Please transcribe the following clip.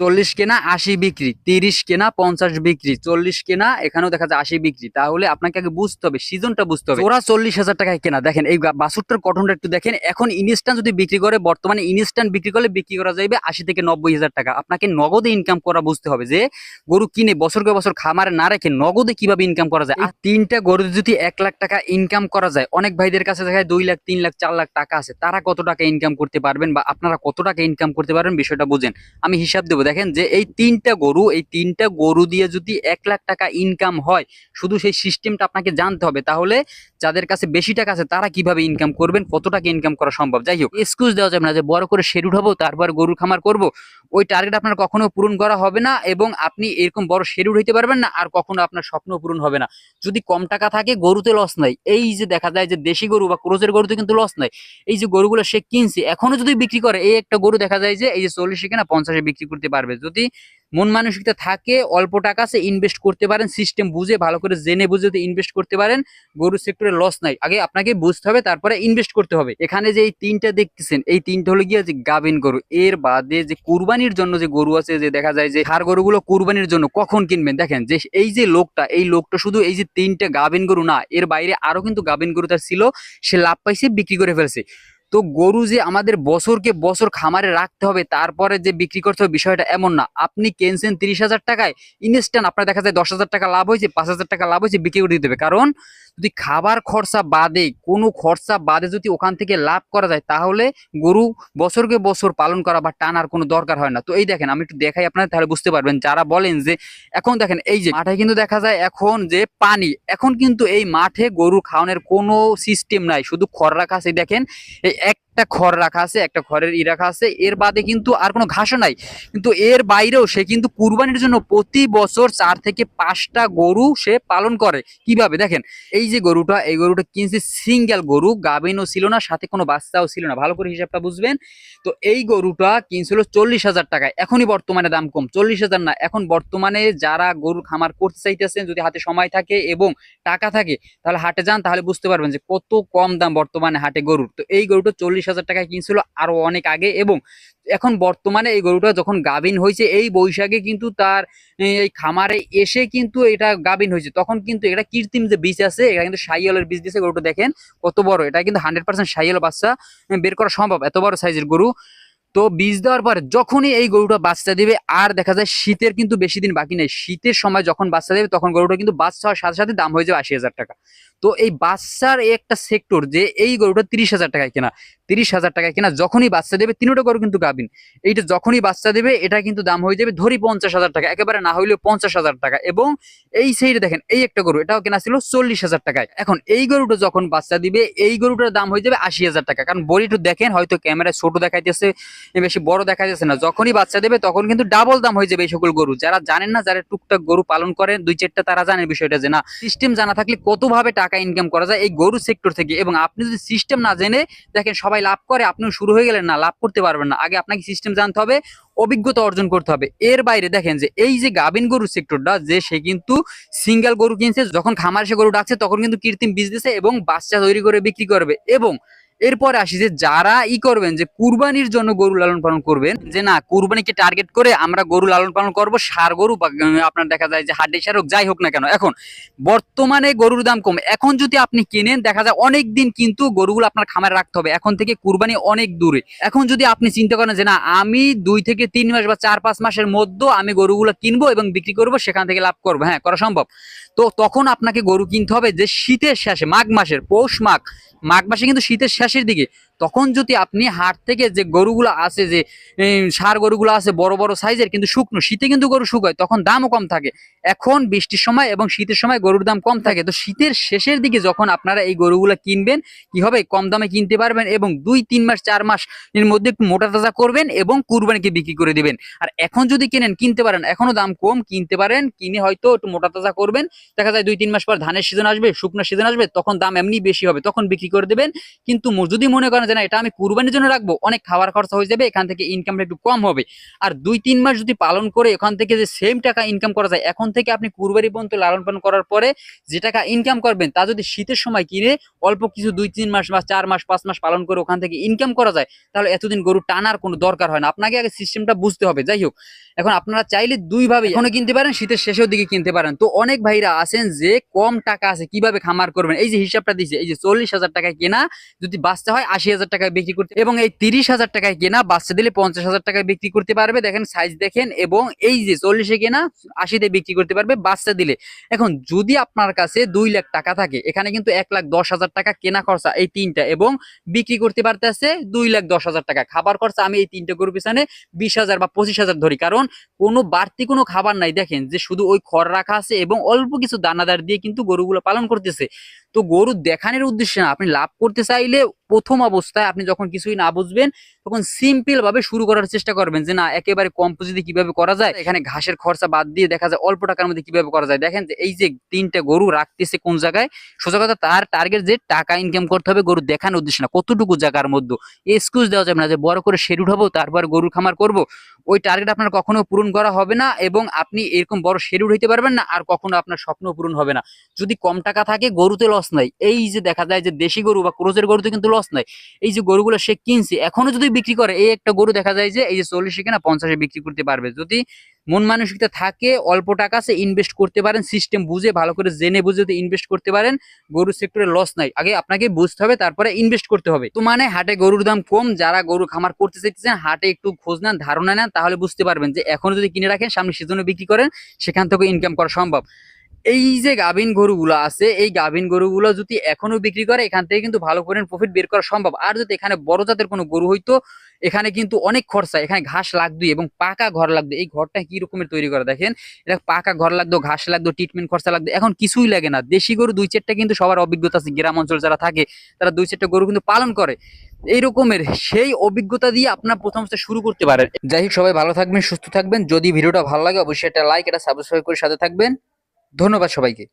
চল্লিশ কেনা আশি বিক্রি, তিরিশ কেনা পঞ্চাশ বিক্রি, চল্লিশ কেনা এখানেও দেখা যায় আশি বিক্রি। তাহলে আপনাকে আগে বুঝতে হবে, সিজনটা বুঝতে হবে। ওরা চল্লিশ হাজার টাকায় কেনা। দেখেন, এই বাছুরটার কটনটা একটু দেখেন। এখন ইনস্ট্যান্ট যদি বিক্রি করে, বর্তমানে ইনস্ট্যান্ট বিক্রি করলে বিক্রি করা যাবে আশি থেকে নব্বই হাজার টাকা। আপনাকে নগদে ইনকাম করা বুঝতে হবে যে, গরু কিনে বছরকে বছর খামারে না রেখে নগদে কীভাবে ইনকাম করা যায়? আর তিনটা গরু যদি এক লাখ টাকা ইনকাম করা যায়, অনেক ভাইদের কাছে দেখা যায় দুই লাখ, তিন লাখ, চার লাখ টাকা আছে। তারা কত টাকা ইনকাম করতে পারবেন বা আপনারা কত টাকা ইনকাম করতে পারবেন বিষয়টা বুঝেন। আমি হিসাব দেবো দেখেন যে এই তিনটা গরু, এই তিনটা গরু দিয়ে যদি এক লাখ টাকা ইনকাম হয়, শুধু সেই সিস্টেমটা আপনাকে জানতে হবে। তাহলে যাদের কাছে বেশি টাকা আছে, তারা কীভাবে ইনকাম করবেন? কত টাকা ইনকাম করা সম্ভব? যাই হোক এক্সকিউজ দেওয়া যাবে না যে বড় করে শেড উঠাবো, তারপর গরু খামার করব। ওই টার্গেট আপনার কখনো পূরণ করা হবে না এবং আপনি এরকম বড় শেডিউল হইতে পারবেন না, আর কখনো আপনার স্বপ্ন পূরণ হবে না। যদি কম টাকা থাকে, গরুতে লস নাই। এই যে দেখা যায় যে দেশি গরু বা ক্রোজের গরুতে কিন্তু লস নাই। এই যে গরুগুলো সে কিনছে, এখনও যদি বিক্রি করে, এই একটা গরু দেখা যায় যে এই যে চল্লিশে কিনা পঞ্চাশে বিক্রি করতে পারবে। যদি মন মানসিকতা থাকে, অল্প টাকা সে ইনভেস্ট করতে পারেন সিস্টেম বুঝে, ভালো করে জেনে বুঝে যদি ইনভেস্ট করতে পারেন গরু সেক্টরে লস নাই। আগে আপনাকে বুঝতে হবে, তারপরে ইনভেস্ট করতে হবে। এখানে যে এই তিনটা দেখতেছেন, এই তিনটা হলো গিয়ে যে গাভিন গরু। এর বাদে যে কুরবানির জন্য যে গরু আছে, যে দেখা যায় যে হার গরুগুলো কুরবানির জন্য কখন কিনবেন? দেখেন, যে এই যে লোকটা, এই লোকটা শুধু এই যে তিনটা গাভিন গরু না, এর বাইরে আরও কিন্তু গাভিন গরু তার ছিল, সে লাভ পাইছে, বিক্রি করে ফেলছে। তো গরু যে আমাদের বছরকে বছর খামারে রাখতে হবে, তারপরে যে বিক্রি করতে হবে বিষয়টা এমন না। আপনি কিনছেন তিরিশ হাজার টাকায় ইনস্ট্যান্ট আপনার দেখা যায় দশ হাজার টাকা লাভ হয়েছে, পাঁচ হাজার টাকা লাভ হয়েছে, বিক্রি করে দিতে হবে। কারণ যদি খাবার খরচা বাদে, কোনো খরচা বাদে যদি ওখান থেকে লাভ করা যায়, তাহলে গরু বছরকে বছর পালন করা বা টানার কোনো দরকার হয় না। তো এই দেখেন, আমি একটু দেখাই আপনারা তাহলে বুঝতে পারবেন। যারা বলেন যে, এখন দেখেন, এই যে মাঠে কিন্তু দেখা যায় এখন যে পানি, এখন কিন্তু এই মাঠে গরু খাওয়ানোর কোনো সিস্টেম নাই। শুধু খড় কাছে দেখেন, এই একটা খড় রাখা আছে, একটা খড়ের ই রাখা আছে। এর বাদে কিন্তু আর কোনো ঘাসও নাই। কিন্তু এর বাইরেও সে কিন্তু কুরবানির জন্য প্রতি বছর চার থেকে পাঁচটা গরু সে পালন করে। কীভাবে? দেখেন, এই যে গরুটা, এই গরুটা কিনছে সিঙ্গেল গরু, গাভিনও ছিল না, সাথে কোনো বাচ্চাও ছিল না। ভালো করে হিসাবটা বুঝবেন। তো এই গরুটা কিনছিল চল্লিশ হাজার টাকায়। এখনই বর্তমানে দাম কম, চল্লিশ হাজার না। এখন বর্তমানে যারা গরু খামার করতে চাইতেছেন, যদি হাতে সময় থাকে এবং টাকা থাকে, তাহলে হাটে যান, তাহলে বুঝতে পারবেন যে কত কম দাম বর্তমানে হাটে গরুর। তো এই গরুটা চল্লিশ হাজার টাকায় কিনছিল আরও অনেক আগে এবং এখন বর্তমানে এই গরুটা যখন গাভিন হয়েছে, এই বৈশাখে কিন্তু তার এই খামারে এসে কিন্তু এটা গাভিন হয়েছে। তখন কিন্তু এটা কৃত্রিম যে বীজ আছে, এটা কিন্তু সাইয়ালের বীজ দিয়েছে গরুটা, দেখেন কত বড়। এটা কিন্তু হান্ড্রেড পার্সেন্ট সাইয়াল বাচ্চা বের করা সম্ভব, এত বড় সাইজের গরু। তো বীজ দেওয়ার পর যখনই এই গরুটা বাচ্চা দেবে, আর দেখা যায় শীতের কিন্তু বেশি দিন বাকি নেই। শীতের সময় যখন বাচ্চা দেবে, তখন গরুটা কিন্তু বাচ্চা হওয়ার সাথে সাথে দাম হয়ে যাবে আশি হাজার টাকা। তো এই বাচ্চার একটা সেক্টর যে এই গরুটা তিরিশ হাজার টাকায় কেনা, তিরিশ হাজার টাকায় কেনা, যখনই বাচ্চা দেবে, তিনটা গরু কিন্তু গাবিন এইটা যখনই বাচ্চা দেবে, এটা কিন্তু দাম হয়ে যাবে ধরি পঞ্চাশ হাজার টাকা, একেবারে না হইলেও পঞ্চাশ হাজার টাকা। এবং এই সাইডে দেখেন, এই একটা গরু, এটাও কেনা ছিল চল্লিশ হাজার টাকায়। এখন এই গরুটা যখন বাচ্চা দিবে, এই গরুটার দাম হয়ে যাবে আশি হাজার টাকা। কারণ বড়িটু দেখেন, হয়তো ক্যামেরায় ছোট দেখাইতেছে বেশি বড় দেখা যাচ্ছে না। যখনই বাচ্চা দেবে তখন কিন্তু ডাবল দাম হয়ে যাবে এই সকল গরু। যারা জানেন না, যারা টুকটাক গরু পালন করেন, দুই চারটা তারা জানেন বিষয়টা যে না সিস্টেম জানা থাকলে কতভাবে টাকা ইনকাম করা যায় এই গরু সেক্টর থেকে। এবং আপনি যদি সিস্টেম না জেনে দেখেন সবাই লাভ করে, আপনিও শুরু হয়ে গেলেন না, লাভ করতে পারবেন না। আগে আপনাকে সিস্টেম জানতে হবে, অভিজ্ঞতা অর্জন করতে হবে। এর বাইরে দেখেন যে এই যে গাভিন গরু সেক্টরটা যে সে কিন্তু সিঙ্গেল গরু কিনছে, যখন খামার সে গরু ডাকছে, তখন কিন্তু কৃত্রিম বীজ দিছে এবং বাচ্চা তৈরি করে, বিক্রি করবে। এবং এরপরে আসি যে যারা ই করবেন, যে কুরবানির জন্য গরু লালন পালন করবেন, যে না, কুরবানিকে টার্গেট করে আমরা গরু লালন পালন করব, সার গরু আপনার দেখা যায় যে হাড্ডি সার হোক, যাই হোক না কেন। এখন, বর্তমানে গরুর দাম কম। এখন যদি আপনি কিনেন, দেখা যায় অনেক দিন কিন্তু গরুগুলো আপনার খামারে রাখতে হবে। এখন থেকে কুরবানি অনেক দূরে। এখন যদি আপনি চিন্তা করেন যে না, আমি দুই থেকে তিন মাস বা চার পাঁচ মাসের মধ্যে আমি গরুগুলো কিনবো এবং বিক্রি করব, সেখান থেকে লাভ করব। হ্যাঁ করা সম্ভব। তো তখন আপনাকে গরু কিনতে হবে যে শীতের শেষে, মাঘ মাসের, পৌষ মাঘ। মাঘ মাসে কিন্তু শীতের শেষের দিকে। তখন যদি আপনি হাট থেকে যে গরুগুলো আছে যে সার গরুগুলো আছে বড় বড় সাইজের কিন্তু শুকনো, শীতে কিন্তু গরু শুকায়, তখন দামও কম থাকে। এখন বৃষ্টির সময় এবং শীতের সময় গরুর দাম কম থাকে। তো শীতের শেষের দিকে যখন আপনারা এই গরুগুলো কিনবেন, কি হবে? কম দামে কিনতে পারবেন এবং দুই, তিন মাস, চার মাস এর মধ্যে একটু মোটা তাজা করবেন এবং কুরবানিকে বিক্রি করে দিবেন। আর এখন যদি কিনেন, কিনতে পারেন। এখনও দাম কম, কিনতে পারেন, কিনে হয়তো একটু মোটা তাজা করবেন। দেখা যায় দুই, তিন মাস পর ধানের সিজন আসবে, শুকনো সিজন আসবে, তখন দাম এমনি বেশি হবে, তখন বিক্রি করে দেবেন। কিন্তু যদি মনে করেন যে না, এটা আমি কুরবানির জন্য রাখব। অনেক খাবার খরচা হয়ে যাবে, এখান থেকে ইনকামটা একটু কম হবে। আর দুই, তিন মাস যদি পালন করে এখান থেকে যে সেম টাকা ইনকাম করা যায়, এখন থেকে আপনি কুরবানি পর্যন্ত লালন পালন করার পরে যে টাকা ইনকাম করবেন, তা যদি শীতের সময় কিনে অল্প কিছু দুই, তিন মাস বা চার মাস, পাঁচ মাস পালন করে ওখান থেকে ইনকাম করা যায়, তাহলে এতদিন গরু টানার কোনো দরকার হয় না। আপনাকে আগে সিস্টেমটা বুঝতে হবে। যাই হোক, এখন আপনারা চাইলে দুইভাবে এখনও কিনতে পারেন, শীতের শেষের দিকে কিনতে পারেন। তো অনেক ভাইরা আছেন যে কম টাকা আছে, কীভাবে খামার করবেন? এই যে হিসাবটা দিছে, এই যে চল্লিশ হাজার টাকায় কেনা যদি বাঁচতে হয় আশি হাজার টাকায় বিক্রি করতে এবং এই তিরিশ হাজার টাকায় কেনা বাচ্চা দিলে পঞ্চাশ হাজার টাকায় বিক্রি করতে পারবে। দেখেন সাইজ দেখেন এবং এই যে চল্লিশে কেনা আশিতে বিক্রি করতে পারবে বাচ্চা দিলে। এখন যদি আপনার কাছে দুই লাখ টাকা থাকে, এখানে কিন্তু এক লাখ দশ হাজার টাকা কেনা খরচা এই তিনটা এবং বিক্রি করতে পারতেছে দুই লাখ দশ হাজার টাকা। খাবার খরচা আমি এই তিনটা গরুর পিছনে বিশ হাজার বা পঁচিশ হাজার ধরি। কারণ কোনো বাড়তি কোনো খাবার নাই। দেখেন যে শুধু ওই খড় রাখা আছে এবং অল্প কিছু দানাদার দিয়ে কিন্তু গরুগুলো পালন করতেছে। তো গরু দেখানোর উদ্দেশ্যে না, আপনি লাভ করতে চাইলে প্রথম অবস্থায় আপনি যখন কিছুই না বুঝবেন, তখন সিম্পল ভাবে শুরু করার চেষ্টা করবেন যে না, একেবারে কম কীভাবে করা যায়? এখানে ঘাসের খরচা বাদ দিয়ে দেখা যায় অল্প টাকার মধ্যে কীভাবে করা যায়? দেখেন যে এই যে তিনটা গরু রাখতেছে কোন জায়গায়? সোজা কথা, তার টার্গেট যে টাকা ইনকাম করতে হবে গরু দেখানোর উদ্দেশ্যে না, কতটুকু জায়গার মধ্যে। এক্সকিউজ দেওয়া যাবে না যে বড় করে শেড উঠাবো, তারপর গরুর খামার করব। ওই টার্গেট আপনার কখনো পূরণ করা হবে না এবং আপনি এরকম বড় শেড উঠাইতে পারবেন না, আর কখনো আপনার স্বপ্ন পূরণ হবে না। যদি কম টাকা থাকে, গরুতে লস নাই। এই যে দেখা যায় যে দেশি গরু বা ক্রোজের গরুতে কিন্তু লস নাই। এই যে গরুগুলো সে কিনছে, এখনও যদি বিক্রি করে, এই একটা গরু দেখা যায় যে, এই যে চল্লিশে কিনা পঞ্চাশে বিক্রি করতে পারবে। যদি মন মানসিকতা থাকে, অল্প টাকা সে ইনভেস্ট করতে পারেন সিস্টেম বুঝে, ভালো করে জেনে বুঝে যদি ইনভেস্ট করতে পারেন, গরু সেক্টরে লস নাই। আগে আপনাকে বুঝতে হবে, তারপরে ইনভেস্ট করতে হবে। তো মানে হাটে গরুর দাম কম, যারা গরু খামার করতে চাইতেছেন, হাটে একটু খোঁজ নেন, ধারণা নেন, তাহলে বুঝতে পারবেন যে, এখনও যদি কিনে রাখেন, সামনে সিজনে বিক্রি করেন, সেখান থেকে ইনকাম করা সম্ভব। এই যে গাভিন গরুগুলো আছে, এই গাভিন গরুগুলো যদি এখনও বিক্রি করে, এখান থেকে কিন্তু ভালো করে প্রফিট বের করা সম্ভব। আর যদি এখানে বড় জাতের কোনো গরু হইতো, এখানে কিন্তু অনেক খরচা। এখানে ঘাস লাগতো এবং পাকা ঘর লাগতো। এই ঘরটা কি রকমের তৈরি করা দেখেন? এটা পাকা ঘর লাগতো, ঘাস লাগতো ট্রিটমেন্ট খরচা লাগতো। এখন কিছুই লাগে না। দেশি গরু দুই চারটা কিন্তু সবার অভিজ্ঞতা আছে। গ্রাম অঞ্চল যারা থাকে, তারা দুই চারটা গরু কিন্তু পালন করে। এই রকমের সেই অভিজ্ঞতা দিয়ে আপনার প্রথম শুরু করতে পারেন। যাই হোক, সবাই ভালো থাকবেন, সুস্থ থাকবেন। যদি ভিডিওটা ভালো লাগে, অবশ্যই একটা লাইক এটা সাবস্ক্রাইব করে সাথে থাকবেন। ধন্যবাদ সবাইকে।